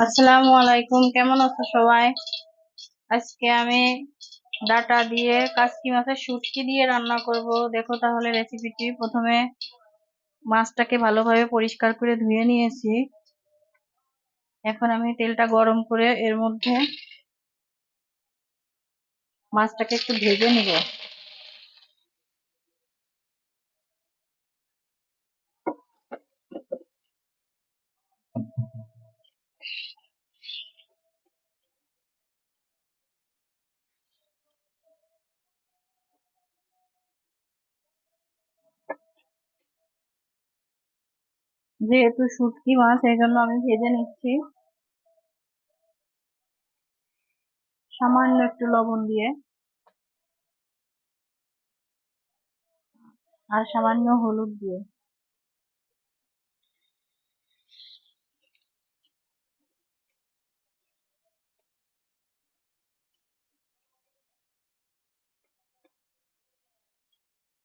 আসসালামু আলাইকুম, কেমন আছো সবাই? আজকে আমি ডাটা দিয়ে কাসকি মাছের শুটকি দিয়ে রান্না করব। দেখো তাহলে রেসিপিটি প্রথমে মাছটাকে ভালোভাবে পরিষ্কার করে ধুয়ে নিয়েছি। এখন আমি তেলটা গরম করে এর মধ্যে মাছটাকে একটু ভেজে নিব। যেহেতু শুটকি মাছ, এই জন্য আমি ভেজে নিচ্ছি। সামান্য একটু লবণ দিয়ে। আর সামান্য হলুদ দিয়ে।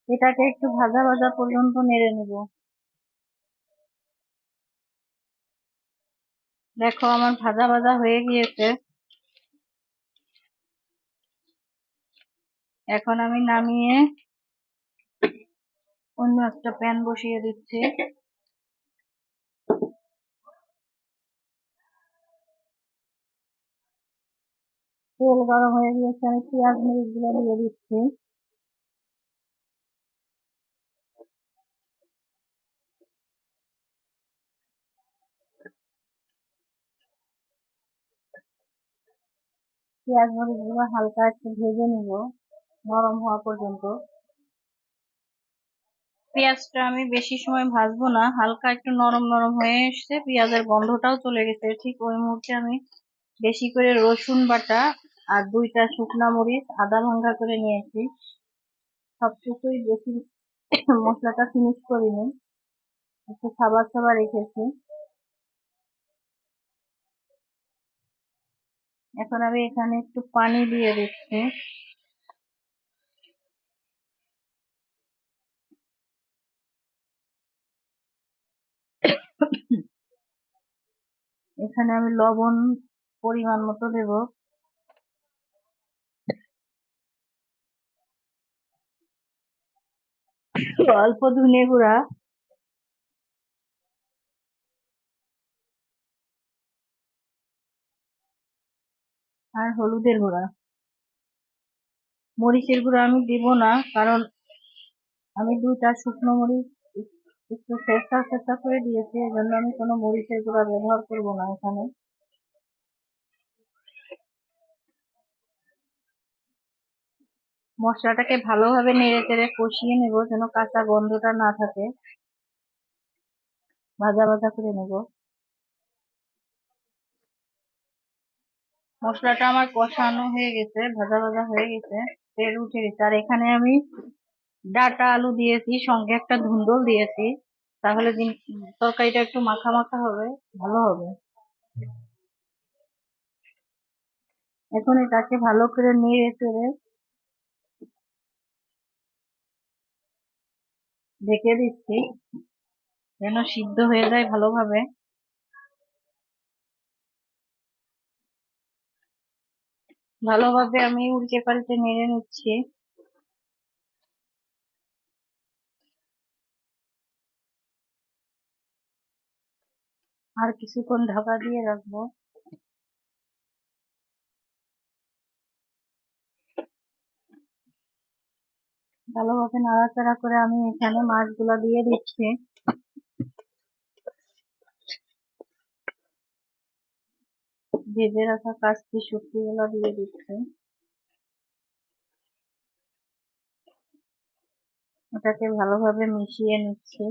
এটাকে একটু ভাজা ভাজা পর্যন্ত নেড়ে নেব। দেখো, আমার ভাজা ভাজা হয়ে গিয়েছে। এখন আমি নামিয়ে অন্য একটা প্যান বসিয়ে দিচ্ছি। তেল গরম হয়ে গিয়েছে, আমি পেঁয়াজ মরিচগুলো দিয়ে দিচ্ছি। পেঁয়াজ মরিচগুলো হালকা একটু ভেজে নিব, নরম হওয়া পর্যন্ত। পেঁয়াজটা আমি বেশি সময় ভাজবো না, হালকা একটু নরম নরম হয়ে এসছে, পেঁয়াজের গন্ধটাও চলে গেছে। ঠিক ওই মুহূর্তে আমি বেশি করে রসুন বাটা আর দুইটা শুকনা মরিচ, আদা ভাঙ্গা করে নিয়েছি। সবকিছুই বেশি মশলাটা ফিনিশ করিনি, একটু খাবার খাবার রেখেছি। এখন আমি এখানে একটু পানি দিয়ে দিচ্ছি। এখানে আমি লবণ পরিমাণ মতো দেব। অল্প ধনে গুঁড়া। আর হলুদের গুঁড়া। মরিচের গুঁড়া আমি দিব না, কারণ আমি দুইটা শুকনো মরিচ একটু চেষ্টা চেষ্টা করে দিয়েছি এই জন্য আমি কোনো মরিচের গুঁড়া ব্যবহার করব না এখানে। মশলাটাকে ভালোভাবে নেড়ে চেড়ে কষিয়ে নেব, যেন কাঁচা গন্ধটা না থাকে। ভাজা ভাজা করে নেব। মশলাটা আমার কষানো হয়ে গেছে, ভাজা ভাজা হয়ে গেছে, তেল উঠে গেছে। আর এখানে আমি ডাটা আলু দিয়েছি, সঙ্গে একটা ধুন্দল দিয়েছি। তাহলে তরকারিটা একটু মাখা মাখা হবে, ভালো হবে। এখন এটাকে ভালো করে নেড়ে চেড়ে ঢেকে দিচ্ছি, যেন সিদ্ধ হয়ে যায় ভালোভাবে। ভালোভাবে আমি উল্টে পাল্টে নেড়ে নিচ্ছি। আর কিছুক্ষণ ঢাকা দিয়ে রাখব। ভালোভাবে নাড়াচাড়া করে আমি এখানে মাছগুলো দিয়ে দিচ্ছি। ভেজে রাখা কাজটি শুটকিগুলো দিয়ে দিচ্ছি ওটাকে ভালোভাবে মিশিয়ে নিচ্ছি।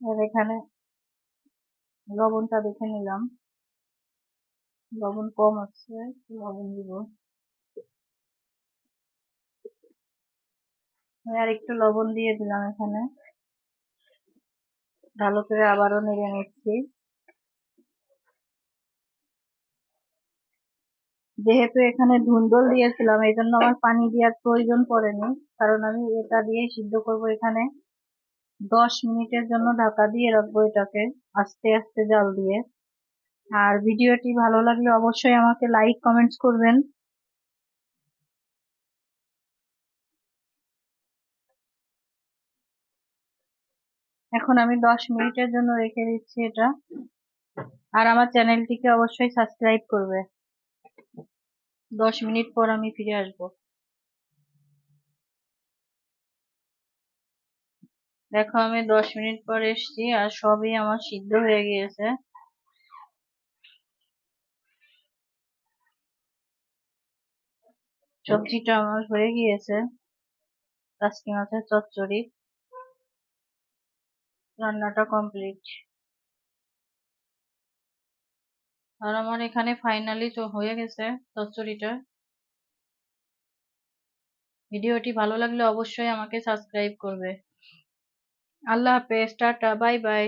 আর এখানে লবণটা দেখে নিলাম। লবণ কম আছে লবণ দিব। আর একটু লবণ দিয়ে দিলাম এখানে। ভালো করে আবারও নেড়ে নিচ্ছি। যেহেতু এখানে ধুন্দল দিয়েছিলাম এই জন্য আমার পানি দেওয়ার প্রয়োজন পড়েনি। কারণ আমি এটা দিয়ে সিদ্ধ করব এখানে দশ মিনিটের জন্য ঢাকা দিয়ে রাখব এটাকে, আস্তে আস্তে জাল দিয়ে। আর ভিডিওটি ভালো লাগলে অবশ্যই আমাকে লাইক কমেন্টস করবেন। এখন আমি দশ মিনিটের জন্য রেখে দিচ্ছি এটা। আর আমার চ্যানেলটিকে অবশ্যই সাবস্ক্রাইব করবে। দশ মিনিট পর আমি ফিরে আসব। দেখো, আমি দশ মিনিট পর এসছি আর সবই আমার সিদ্ধ হয়ে গিয়েছে। সবজিটা আমার হয়ে গিয়েছে। মাছের চচ্চড়ি। রান্নাটা কমপ্লিট আর আমার এখানে ফাইনালি তো হয়ে গেছে তস্তরিটা ভিডিওটি ভালো লাগলে অবশ্যই আমাকে সাবস্ক্রাইব করবে। আল্লাহ হাফেজ, টাটা বাই বাই